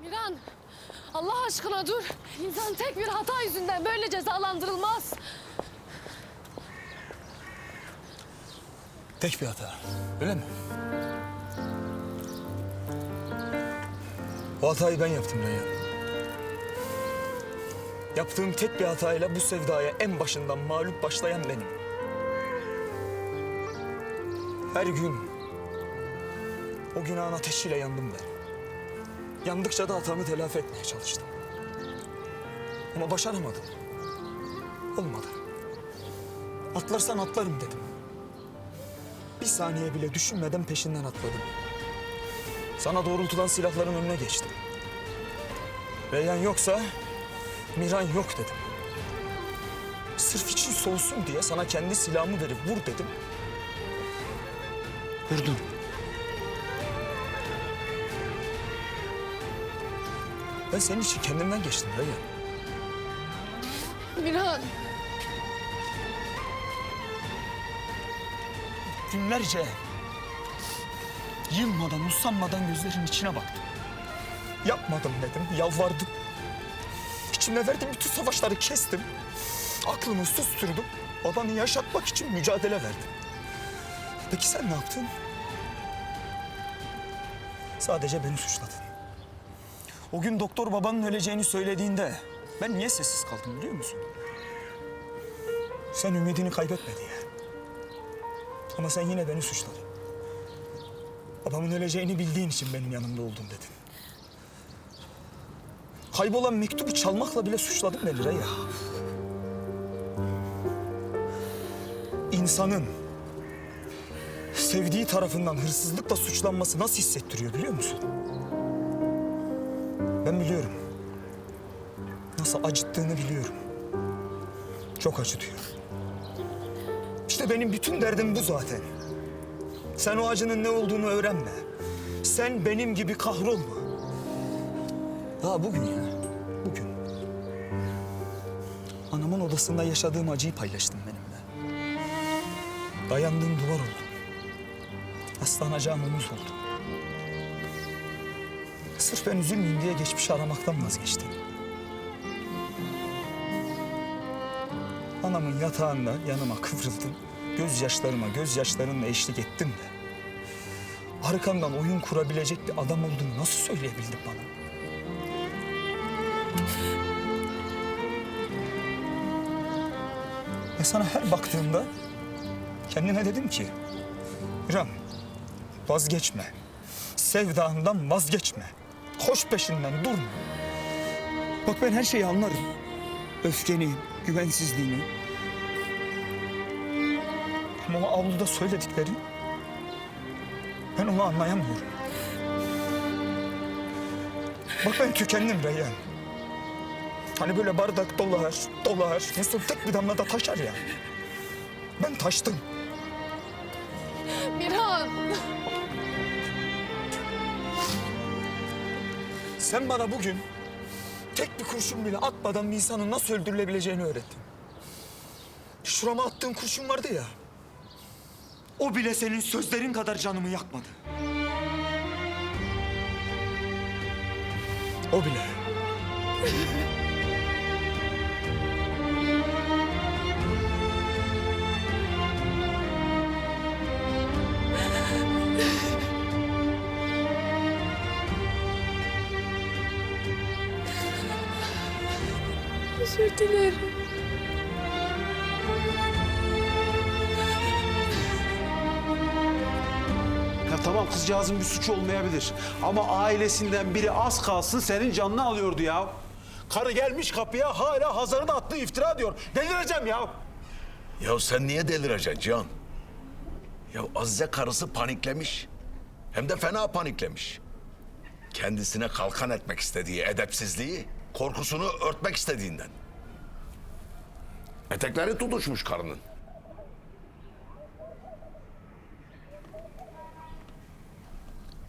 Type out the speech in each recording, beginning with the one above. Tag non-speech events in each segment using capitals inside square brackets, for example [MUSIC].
Miran, Allah aşkına dur. İnsan tek bir hata yüzünden böyle cezalandırılmaz. Tek bir hata. Öyle mi? O hatayı ben yaptım Reyhan. Yaptığım tek bir hatayla bu sevdaya en başından mağlup başlayan benim. Her gün o günahın ateşiyle yandım ben. Yandıkça da hatamı telafi etmeye çalıştım. Ama başaramadım. Olmadı. Atlarsan atlarım dedim. Bir saniye bile düşünmeden peşinden atladım. Sana doğrultulan silahların önüne geçtim. Reyhan yoksa Miran yok dedim. Sırf için soğusun diye sana kendi silahımı verip vur dedim. Vurdun. Ben senin için kendimden geçtim Reyhan. Miran, Günlerce yılmadan, usanmadan gözlerinin içine baktım. Yapmadım dedim, yalvardım. İçime verdiğim bütün savaşları kestim. Aklımı susturdum. Babanı yaşatmak için mücadele verdim. Peki sen ne yaptın? Sadece beni suçladın. O gün doktor babanın öleceğini söylediğinde ben niye sessiz kaldım biliyor musun? Sen ümidini kaybetme diye. Ama sen yine beni suçladın. Babamın öleceğini bildiğin için benim yanımda oldun dedin. Kaybolan mektubu çalmakla bile suçladın beni Reyya. İnsanın sevdiği tarafından hırsızlıkla suçlanması nasıl hissettiriyor biliyor musun? Ben biliyorum. Nasıl acıttığını biliyorum. Çok acıtıyor. İşte benim bütün derdim bu zaten. Sen o acının ne olduğunu öğrenme. Sen benim gibi kahrolma. Daha bugün ya, bugün. Anamın odasında yaşadığım acıyı paylaştım benimle. Dayandığım duvar oldum. Aslanacağım omuz oldum. Sırf ben üzülmeyeyim diye geçmişi aramaktan vazgeçtim. Anamın yatağında yanıma kıvrıldım. Gözyaşlarıma gözyaşlarınla eşlik ettim de. Arkamdan oyun kurabilecek bir adam olduğunu nasıl söyleyebildin bana? Ve sana her baktığımda kendime dedim ki... İrem vazgeçme. Sevdandan vazgeçme. Koş peşinden durma. Bak ben her şeyi anlarım. Öfkeni, güvensizliğini. Ama o avluda söyledikleri ben onu anlayamıyorum. Bak ben tükendim Reyhan. Hani böyle bardak dolar, dolar. Nasıl tek bir damla da taşar ya. Ben taştım. Miran. Sen bana bugün tek bir kurşun bile atmadan bir insanın nasıl öldürülebileceğini öğrettin. Şurama attığın kurşun vardı ya. O bile senin sözlerin kadar canımı yakmadı. O bile. [LAUGHS] Özür dilerim. Ya tamam kızcağızın bir suçu olmayabilir. Ama ailesinden biri az kalsın senin canını alıyordu ya. Karı gelmiş kapıya hala Hazar'ın attığı iftira diyor. Delireceğim ya. Ya sen niye delireceksin Cihan? Ya Azize karısı paniklemiş. Hem de fena paniklemiş. Kendisine kalkan etmek istediği edepsizliği, korkusunu örtmek istediğinden. Etekleri tutuşmuş karının.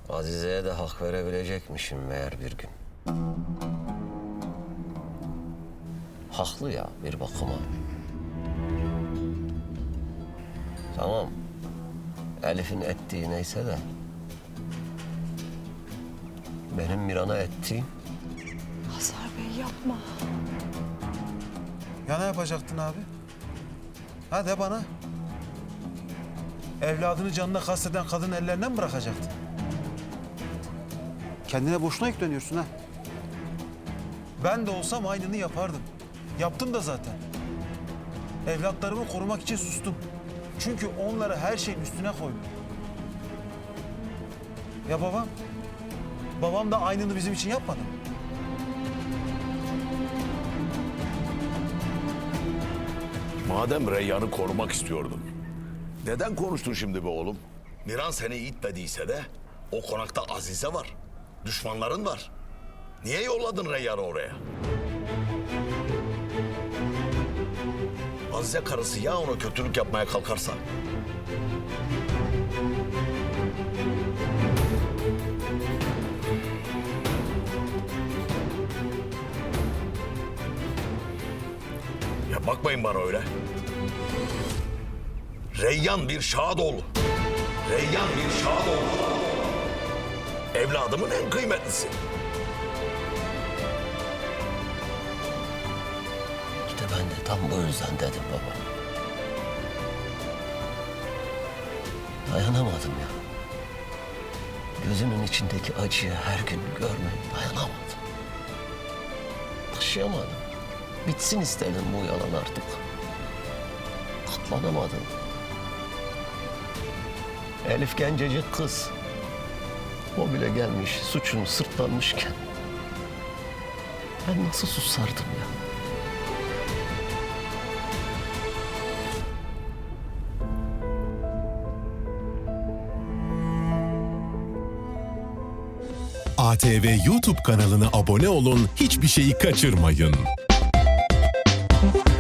Azize'ye de hak verebilecekmişim meğer bir gün. Haklı ya bir bakıma. Tamam. Elif'in ettiği neyse de... ...benim Miran'a ettiğim Yapma. Ya ne yapacaktın abi? Ha de bana. Evladını canına kasteden kadın ellerine mi bırakacaktın? Kendine boşuna yükleniyorsun ha. Ben de olsam aynını yapardım. Yaptım da zaten. Evlatlarımı korumak için sustum. Çünkü onları her şeyin üstüne koydum. Ya babam? Babam da aynını bizim için yapmadı mı? Madem Reyyan'ı korumak istiyordun. Neden konuştun şimdi be oğlum? Miran seni itmediyse de o konakta Azize var. Düşmanların var. Niye yolladın Reyyan'ı oraya? Azize karısı ya ona kötülük yapmaya kalkarsa? Bakmayın bana öyle. Reyyan bir Şadoğlu. Reyyan bir Şadoğlu. Evladımın en kıymetlisi. İşte ben de tam bu yüzden dedim baba. Dayanamadım ya. Gözünün içindeki acıyı her gün görmeye dayanamadım. Taşıyamadım. Bitsin istedim bu yalan artık. Katlanamadım. Elif gencecik kız. O bile gelmiş suçunu sırtlanmışken. Ben nasıl susardım ya? ATV YouTube kanalına abone olun, hiçbir şeyi kaçırmayın. Bye.